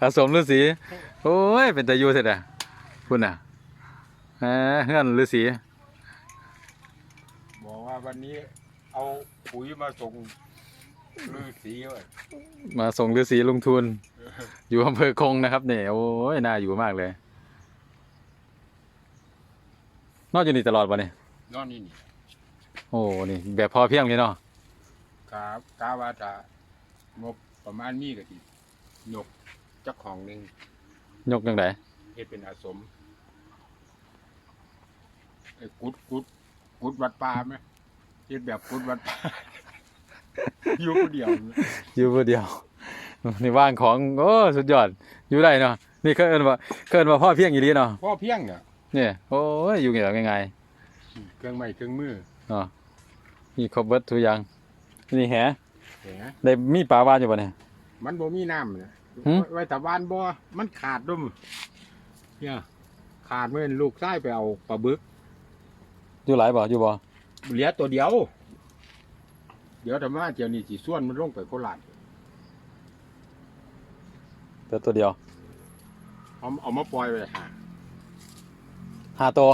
อาสมฤาษีโอ้ย เป็นตาอยู่เสร็จอะคุณน่ะแหมเฮือนฤาษีบอกว่าวันนี้เอาปุ๋ยมาส่งฤาษีไว้มาส่งฤาษีลงทุน อยู่อำเภอคงนะครับเนี่ยโอ้ยน่าอยู่มากเลย นอนอยู่นี่ตลอดวะเนี่ยนอนนี่นี่โอ้นี่แบบพอเพียงเลยเนาะกากาว่าจะงบประมาณนี้ก็สิ ยกเจ้าของหนึ่งยกยังไงเฮ็ดเป็นอาสมไอ้กุดกุดกุดวัดป่าไหมเฮ็ดแบบกุดวัดป่า อยู่คนเดียวอยู่ผู้เดียว นี่ว่างของโอ้สุดยอด อยู่ได้เนาะนี่เคยเอินว่าเคยเอินว่าพ่อเพียงอีหลีเนาะพ่อเพียงเนี่ยเนี่ยโอ้ยอยู่แบบง่ายเครื่องไม้เครื่องมือๆเนาะมีครบเบิดทุกอย่างนี่แหเห็นไหมได้มีปลาวานอยู่ปะเนี่ยมันบ่มีน้ำนะ หืมไว้แต่บ้านบ่ มันขาดดุมเนี่ย ขาดเมื่อลูกไส้ไปเอาปลาบึก อยู่หลายบ่อยู่บ่เหลือตัวเดียว เดี๋ยวธรรมะเจียวนี่สีส่วนมันลงไปโคราชแต่ตัวเดียวเอาเอามาปล่อยไว้หาห้าตัว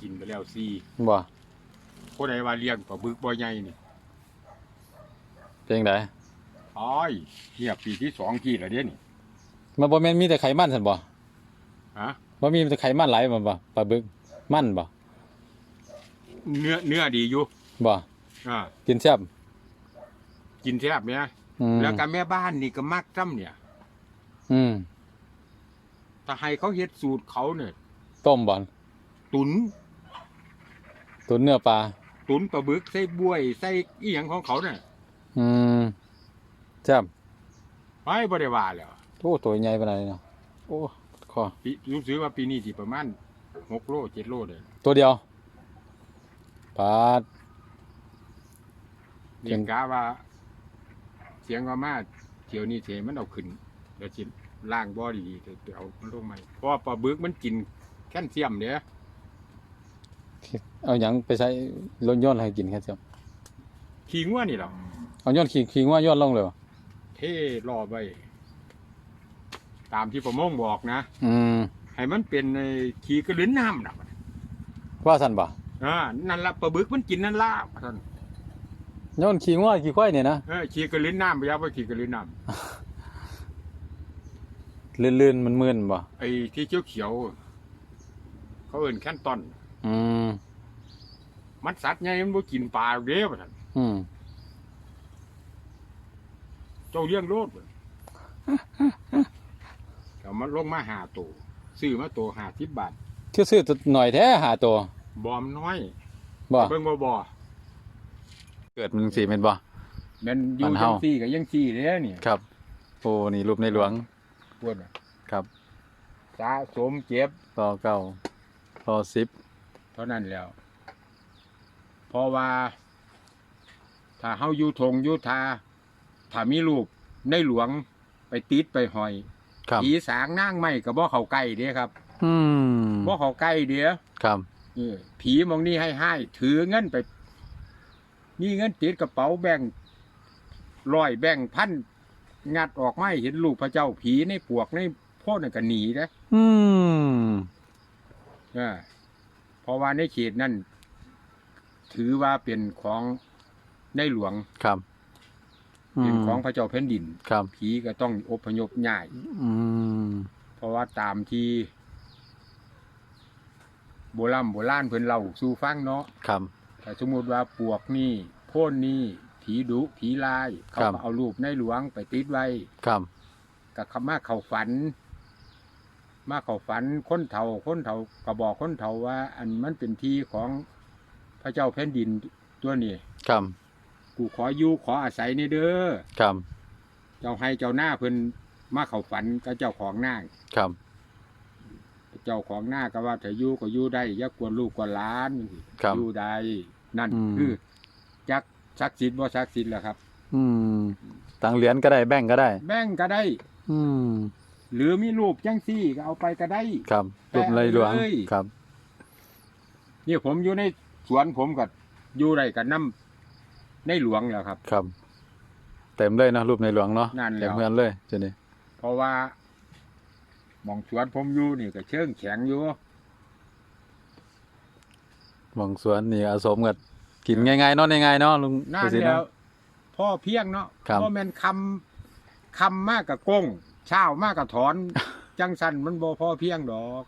กินไปแล้วซีบ่คนใดว่าเลี้ยงปลาบึกบ่ใหญ่นี่เป็นจังได อ้อยเนี่ยปีที่สองกี่แล้วเดี๋ยวนี่มันบ่แม่นมีแต่ไขมันซั่นบ่ฮะบ่มีแต่ไขมันหลายมันบ่ปลาบึกมันบ่เนื้อเนื้อดีอยู่บ่อ่ากินแซ่บกินแซ่บเนี่ยอืมแล้วก็แม่บ้านนี่ก็มักจ้ำเนี่ยอืมถ้าให้เขาเฮ็ดสูตรเขาเนี่ยต้มบ่ตุนตุ๋นเนื้อปลา ตุนปลาบึกใส่บวยใส่อีหยังของเขาเนี่ยอืม แซ่บไอ้บ่ได้ว่าแล้วโอ้ตัวใหญ่ปานใดเนาะโอ้คอปีรู้สึกว่าปีนี้สิประมาณหกโลเจ็ดโลเลย ตัวเดียวปลาดนี่เจ๋งกะว่า เสียงว่ามาเที่ยวนี้เทมันเอาขึ้นเดี๋ยวจิล่างบ่อดีๆเดี๋ยวเอามันลงใหม่เพราะว่าปลาบึกมันกินแคลเซียมเด้เอาหยังไปใช้รถยนต์ให้กินแค่เสียขี้งัวนี่เหรอเอาย้อนขี่ขี่ว่าย้อนลงเลยบ่ เท่รอไว้ ตามที่ประมงบอกนะ อืมให้มันเป็นไอ้ขี้กระลิ้นน้ำนะว่าซั่นบ่อ่านั่นละปลาบึกมันกินนั่นละท่านย้อนขี่ว่าขี่ควายเนี่ยนะเออขี้กระลิ้นน้ำไปยับว่าขี้กระลิ้นน้ลื่นๆมันมึนบ่ำไอ้ที่เขียวเขียวๆเขาเอิ่นแค่นตอน อืมมันสัตว์ไงมันบ่กินปลาเด้อท่านอืม เจ้าเลี้ยงโลดบ่เอามันลงมาหาตัวซื้อมาตัวหาสิบบาทคือซื้อตัวหน่อยแท้หาตัวบอมน้อยบ่เบิ่งบ่บ่เกิดมันสิแม่นบ่แมันอยู่บ้านจัเฮางซี่ก็ยังซี่เด้อนี่ครับโอ้นี่รูปในหลวงปวดน่ะครับสะสมเจ็บต่อเก้าต่อสิบเท่านั้นแล้วเพราะว่า ถ้าเฮาอยู่ทงอยู่ทา ถ้ามีลูกในหลวงไปติดไปหอยครับผีสางนางไม่ก็บ่เข้าใกล้เด้ครับ อืมบ่เข้าใกล้เด้อครับเออผีมองนี่ให้ให้ถือเงินไป มีเงินติดกระเป๋าแบ่งค์ร้อยแบ่งค์พันงัดออกมาให้เห็นลูกพระเจ้าผีในปวกในโพดนั่นก็หนีนะอืมเออเพราะว่าในเขตนั่นถือว่าเป็นของในหลวงครับ เป็นของมพระเจ้าแผ่นดินครับผีก็ต้องอพยพย้ายอืมเพราะว่าตามที่ โบราณโบราณเพิ่นเล่าสู่ฟังเนาะครับถ้าสมมุติว่าปวกนี่โพ่นนี่ผีดุผีลาย เขาครับก็เอารูปในหลวงไปติดไว้ครับกับคำมาเข้าฝัน มาเข้าฝันคนเฒ่าคนเฒ่าก็บอกคนเฒ่าว่า อันมันเป็นที่ของพระเจ้าแผ่นดินตัวนี้ครับ กูขออยู่ขออาศัยนี่เด้อครับเจ้าให้เจ้าหน้าเพิ่นมาเข้าฝันกับเจ้าของหน้าครับ เจ้าของหน้าก็ว่าถ้าอยู่ก็อยู่ได้อย่ากวนลูกกวนหลานครับอยู่ได้นั่นอืม คือจักศักดิ์สิทธิ์บ่ศักดิ์สิทธิ์แหละครับ อืมตังเหรียญก็ได้แบ่งก็ได้ แบ่งก็ได้ อืมหรือมีรูปจังซี่ก็เอาไปก็ได้ ครับรูปในหลวงแปะเลย ครับ นี่ผมอยู่ในสวนผมก็อยู่ได้กับน้ำ ในหลวงแหล้วครับ ครับ เต็มเลยเนาะรูปในหลวงเนาะนั่นแหละเต็มเพื่อนเลยเจนี่เพราะว่าหมองสวนผมอยู่นี่ก็เชิงแข็งอยู่หมองสวนนี่อาสมกับกินง่ายๆเนาะง่ายๆเนาะลุงนั่ปนระสิทธิ์แล้วเนาะ พ่อเพียงเนาะครับ พ่อแม่นคำคำมากกับกงเช้ามากกับถอน จังสันมันบ่พ่อเพียงดอก